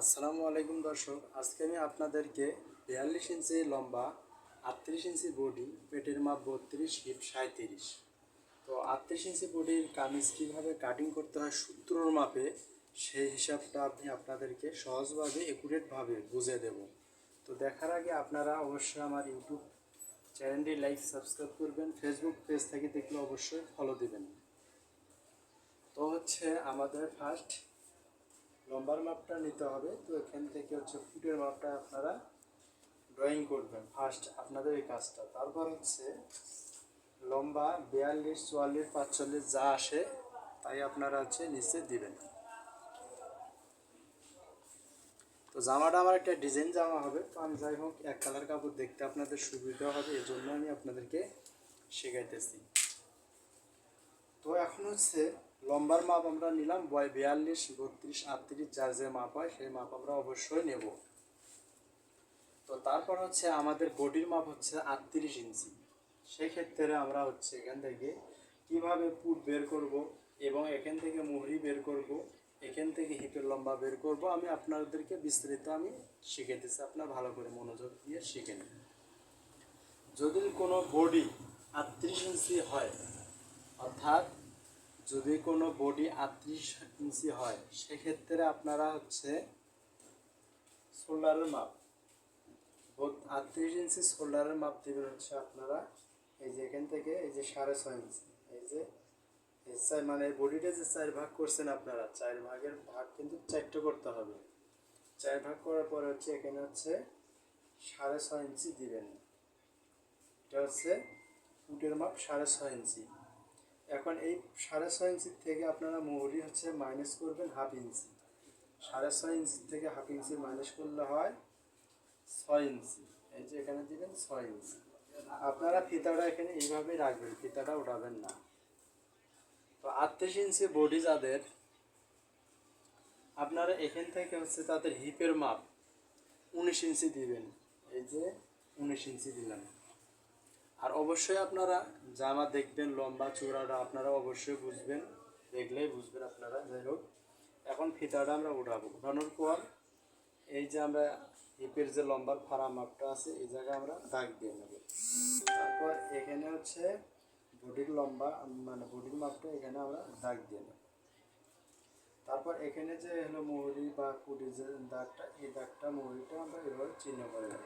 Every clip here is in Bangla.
আসসালামু আলাইকুম দর্শক, আজকে আমি আপনাদেরকে বিয়াল্লিশ ইঞ্চি লম্বা, আটত্রিশ ইঞ্চি বডি, পেটের মাপ বত্রিশ, হিপ সাঁত্রিশ তো আটত্রিশ ইঞ্চি বডির কামিজ কীভাবে কাটিং করতে হয় সূত্রর মাপে, সেই হিসাবটা আমি আপনাদেরকে সহজভাবে একুরেটভাবে বুঝে দেব। তো দেখার আগে আপনারা অবশ্যই আমার ইউটিউব চ্যানেলটি লাইক, সাবস্ক্রাইব করবেন, ফেসবুক পেজ থেকে দেখলে অবশ্যই ফলো দিবেন। তো হচ্ছে আমাদের ফার্স্ট লম্বার মাপটা নিতে হবে, তো এখান থেকে হচ্ছে ফুটের মাপটা আপনারা ড্রয়িং করবেন ফার্স্ট আপনাদের এই কাজটা। তারপর হচ্ছে লম্বা বিয়াল্লিশ, চুয়াল্লিশ, পাঁচচল্লিশ যা আসে, তাই আপনারা হচ্ছে নিচে দিবেন। তো জামাটা আমার একটা ডিজাইন জামা হবে, তো আমি যাই হোক, এক কালার কাপড় দেখতে আপনাদের সুবিধা হবে এই জন্য আমি আপনাদেরকে শেখাইতেছি। তো এখন হচ্ছে লম্বার মাপ আমরা নিলাম বয় বিয়াল্লিশ বত্রিশ, আটত্রিশ, যার যে মাপ হয় সেই মাপ আমরা অবশ্যই নেব। তো তারপর হচ্ছে আমাদের বডির মাপ হচ্ছে আটত্রিশ ইঞ্চি। সেই ক্ষেত্রে আমরা হচ্ছে এখান থেকে কীভাবে পুট বের করব এবং এখান থেকে মুহুরি বের করব, এখান থেকে হিপের লম্বা বের করব, আমি আপনাদেরকে বিস্তারিত আমি শিখে দিচ্ছি। আপনার ভালো করে মনোযোগ দিয়ে শিখে নিন। যদি কোনো বডি আটত্রিশ ইঞ্চি হয়, অর্থাৎ যদি কোনো বডি আটত্রিশ ইঞ্চি হয়, সেক্ষেত্রে আপনারা হচ্ছে শোল্ডারের মাপ আটত্রিশ ইঞ্চি শোল্ডারের মাপ দেবেন হচ্ছে আপনারা। এই যে এখান থেকে, এই যে সাড়ে ছয় ইঞ্চি এই যে মানে বডিটা যে চার ভাগ করছেন আপনারা, চার ভাগের ভাগ কিন্তু চারটে করতে হবে। চার ভাগ করার পরে হচ্ছে এখানে হচ্ছে সাড়ে ছয় ইঞ্চি দিবেন। এটা হচ্ছে ফুটের মাপ সাড়ে ছয় ইঞ্চি এখন এই সাড়ে ছয় ইঞ্চির থেকে আপনারা মৌরি হচ্ছে মাইনাস করবেন হাফ ইঞ্চি। সাড়ে ছয় ইঞ্চি থেকে হাফ ইঞ্চি মাইনাস করলে হয় ছয় ইঞ্চি। এই যে এখানে দিবেন ছয় ইঞ্চি। আপনারা ফিতাটা এখানে এইভাবেই রাখবেন, ফিতাটা উঠাবেন না। তো আটত্রিশ ইঞ্চি বডি যাদের, আপনারা এখান থেকে হচ্ছে তাদের হিপের মাপ উনিশ ইঞ্চি দিবেন। এই যে উনিশ ইঞ্চি দিলেন আর অবশ্যই আপনারা জামা দেখবেন লম্বা চূড়াটা আপনারা অবশ্যই বুঝবেন, দেখলেই বুঝবেন আপনারা। যাই হোক, এখন ফিতাটা আমরা উঠাবো। উঠানোর পর এই যে আমরা হিপের যে লম্বার ফাড়া মাপটা আছে, এই জায়গায় আমরা দাগ দিয়ে নেব। তারপর এখানে হচ্ছে বডির লম্বা মানে বডির মাপটা এখানে আমরা দাগ দিয়ে নেব। তারপর এখানে যে হলো মৌরি বা কুটির যে দাগটা, এই দাগটা মুহুরিটা আমরা এভাবে চিহ্ন করে নেব।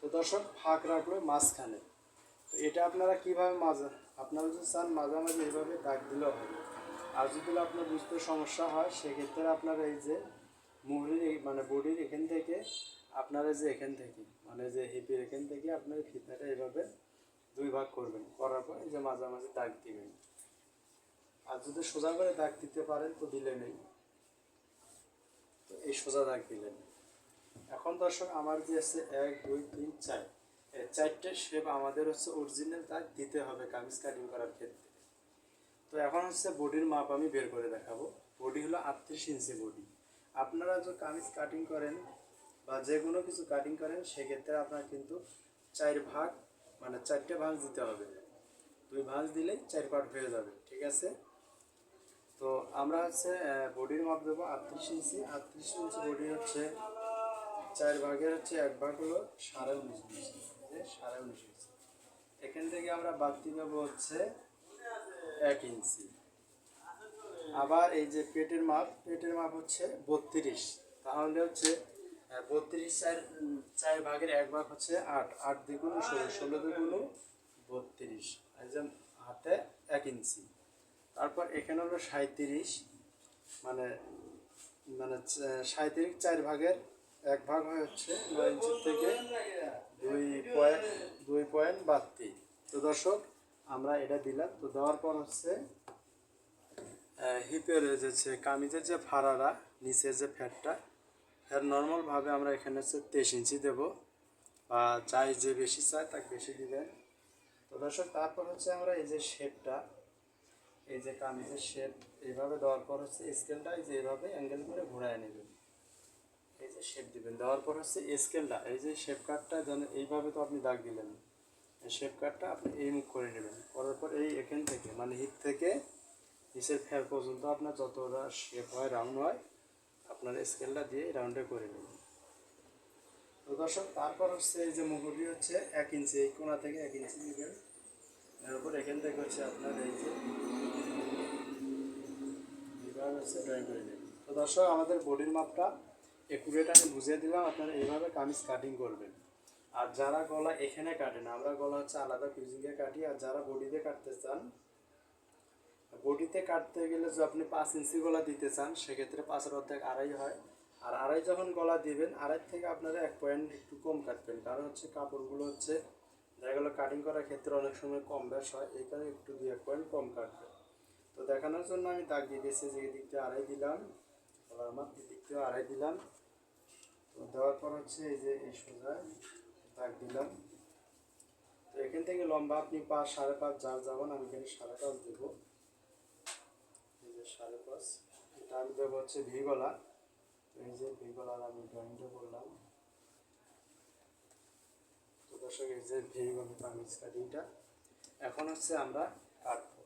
তো দর্শক, ফাঁক রাখল মাঝখানে। তো এটা আপনারা কীভাবে মাজা আপনারা যদি চান মাঝামাঝি এইভাবে দাগ দিলেও হবে আর যদি আপনার বুঝতে সমস্যা হয়, সেক্ষেত্রে আপনারা এই যে মুহুরির মানে বডির এখান থেকে, আপনারা যে এখান থেকে মানে যে হিপের এখান থেকে আপনার ফিতাটা এইভাবে দুই ভাগ করবেন। করার পর এই যে মাঝামাঝি দাগ দিবেন। আর যদি সোজা করে দাগ দিতে পারেন, তো দিলে নেই। তো এই সোজা দাগ দিলেন। এখন দর্শক, আমার যে আছে এক, দুই, তিন, চার। চারটে শেপ আমাদের হচ্ছে অরিজিনাল দাগ দিতে হবে কামিজ কাটিং করার ক্ষেত্রে। তো এখন হচ্ছে বডির মাপ আমি বের করে দেখাবো। বডি হলো আটত্রিশ ইঞ্চি বডি আপনারা যে কামিজ কাটিং করেন বা যে কোনো কিছু কাটিং করেন, সেক্ষেত্রে আপনার কিন্তু চার ভাগ মানে চারটে ভাঁজ দিতে হবে। দুই ভাঁজ দিলেই চার পার্ট হয়ে যাবে, ঠিক আছে? তো আমরা হচ্ছে বডির মাপ দেবো আটত্রিশ ইঞ্চি। আটত্রিশ ইঞ্চি বডি হচ্ছে, চার ভাগের হচ্ছে এক ভাগ হলো সাড়ে উনিশ ইঞ্চি। সাড়ে উনিশ ইঞ্চি। এখান থেকে আমরা বাড়তি দেবো হচ্ছে এক ইঞ্চি। আবার এই যে পেটের মাপ পেটের মাপ হচ্ছে বত্রিশ। তাহলে হচ্ছে বত্রিশ চার চার ভাগের এক ভাগ হচ্ছে আট। আট দ্বিগুণ ষোলো ষোলো দ্বিগুণ বত্রিশ। যে হাতে এক ইঞ্চি। তারপর এখানে হলো সাঁত্রিশ মানে মানে সাঁত্রিশ চার ভাগের এক ভাগ হয় হচ্ছে নয় ইঞ্চি থেকে দুই পয়েন্ট দুই পয়েন্ট বাড়তি। তো দর্শক, আমরা এটা দিলাম। তো দেওয়ার পর হচ্ছে হিপের যে কামিজের যে ফাড়ারা, নিচের যে ফ্যাটটা ফ্যাট নর্মালভাবে আমরা এখানে হচ্ছে তেইশ ইঞ্চি দেবো। বা চাই যে বেশি চায় তাকে বেশি দিবেন। তো দর্শক, তারপর হচ্ছে আমরা এই যে শেপটা, এই যে কামিজের শেপ, এইভাবে দেওয়ার পর হচ্ছে স্কেলটা এই যে এইভাবে অ্যাঙ্গেল করে ঘোরায় নেবেন। যে শেপ দিবেন। দেওয়ার পর হচ্ছে স্কেলটা এই যে শেপ কাটটা যেন এইভাবে তো আপনি দাগ দিলেন। শেপ কাটটা আপনি এই মুখ করে নেবেন। করার পর এই এখান থেকে মানে হিপ থেকে নিচের ফের পর্যন্ত আপনার যতটা শেপ হয় রাউন্ড হয়, আপনার স্কেলটা দিয়ে রাউন্ডে করে নেবেন। তো দর্শক, তারপর হচ্ছে এই যে মুহুরি হচ্ছে এক ইঞ্চি, এই কোনা থেকে এক ইঞ্চি দিবেন এরপর এখান থেকে হচ্ছে আপনার এই যে হচ্ছে ড্রয়িং করে নেবেন। তো দর্শক, আমাদের বডির মাপটা একুরেট আমি বুঝিয়ে দিলাম, আপনারা এইভাবে কামিজ কাটিং করবেন। আর যারা গলা এখানে কাটেন আমরা গলা হচ্ছে আলাদা ফিউজিংয়ে কাটি, আর যারা বডিতে কাটতে চান, বডিতে কাটতে গেলে যদি আপনি পাঁচ ইঞ্চি গলা দিতে চান, সেক্ষেত্রে পাঁচের অর্ধেক আড়াই হয়। আর আড়াই যখন গলা দিবেন, আড়াই থেকে আপনারা এক পয়েন্ট একটু কম কাটবেন, কারণ হচ্ছে কাপড়গুলো হচ্ছে, দেখা গেলো কাটিং করার ক্ষেত্রে অনেক সময় কম বেশ হয়, এই কারণে একটু দুই এক পয়েন্ট কম কাটবে তো দেখানোর জন্য আমি দাগ দিয়ে দিয়েছি, যে এই দিক দিয়ে আড়াই দিলাম আবার আমার এই দিয়ে আড়াই দিলাম। তো দেওয়ার পর হচ্ছে এই যে এই সোজা দাগ দিলাম। তো এখান থেকে লম্বা আপনি পাঁচ সাড়ে পাঁচ যার যাবেন আমি এখানে সাড়ে পাঁচ দেবো। এই যে সাড়ে পাঁচ, এটা আমি দেবো হচ্ছে ভি গলা। তো এই যে ভি গলার আমি ড্রয়িংটা করলাম। তো দর্শক, এই যে ভি গলা কামিজ কাটিংটা এখন হচ্ছে আমরা কাটবো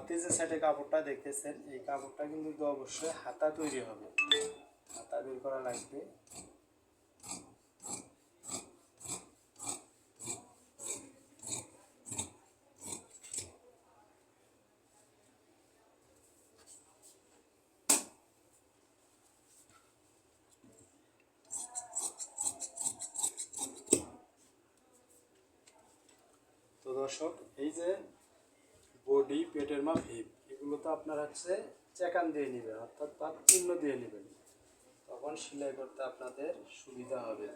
তো বাড়তি যে সাইডে কাপড়টা দেখতেছেন, এই কাপড়টা কিন্তু অবশ্যই হাতা তৈরি হবে। হাতা বের করা লাগবে। তো দর্শক, এই যে বডি, পেটের মাপ হিপ এগুলো তো আপনার হচ্ছে চেকান দিয়ে নেবেন, অর্থাৎ তার চিহ্ন দিয়ে নেবেন। তখন সেলাই করতে আপনাদের সুবিধা হবে।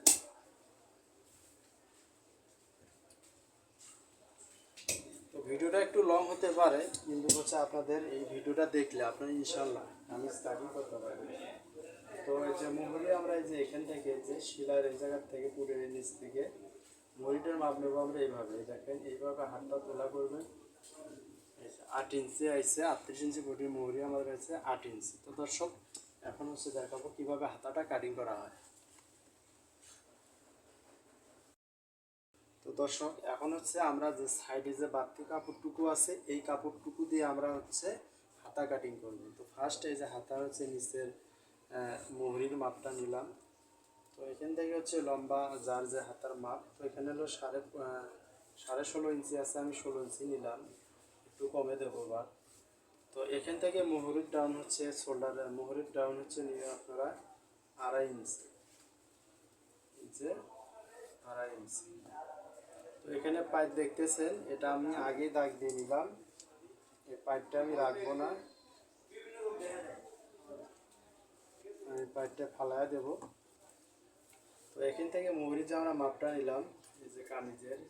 তো ভিডিওটা একটু লং হতে পারে, কিন্তু হচ্ছে আপনাদের এই ভিডিওটা দেখলে আপনারা ইনশাল্লাহ আমি স্টাডি করতে পারবেন তো এই যে মুহুরি আমরা এই যে এখান থেকে যে শিলার এই জায়গার থেকে পুরের নিচ থেকে মুড়িটার মাপ নেব আমরা এইভাবে। দেখেন, এইভাবে হাতটা তোলা করবেন। আট ইঞ্চি আইসে আটত্রিশ ইঞ্চি বডির মুহুরি আমার কাছে আট ইঞ্চি। তো দর্শক, এখন হচ্ছে দেখাবো কীভাবে হাতাটা কাটিং করা হয়। তো দর্শক, এখন হচ্ছে আমরা যে সাইডে যে বাড়তি কাপড়টুকু আছে, এই কাপড়টুকু দিয়ে আমরা হচ্ছে হাতা কাটিং করব। তো ফার্স্ট এই যে হাতা হচ্ছে নিচের মুহুরির মাপটা নিলাম। তো এখান থেকে হচ্ছে লম্বা যার যে হাতার মাপ, তো এখানে হলো সাড়ে সাড়ে ষোলো ইঞ্চি আছে, আমি ষোলো ইঞ্চি নিলাম। একটু কমে দেবো বা তো এখান থেকে মুহুরির ডাউন হচ্ছে শোল্ডারের মুহুরির ডাউন হচ্ছে নিয়ে আপনারা আড়াই ইঞ্চি। যে আড়াই ইঞ্চি। তো এখানে পাইপ দেখতেছেন, এটা আমি আগেই দাগ দিয়ে নিলাম। এই পাইপটা আমি রাখব না। আমি পাইপটা ফালাইয়া দেবো। তো এখান থেকে মুহুরির যে আমরা মাপটা নিলাম। এই যে কামিজের।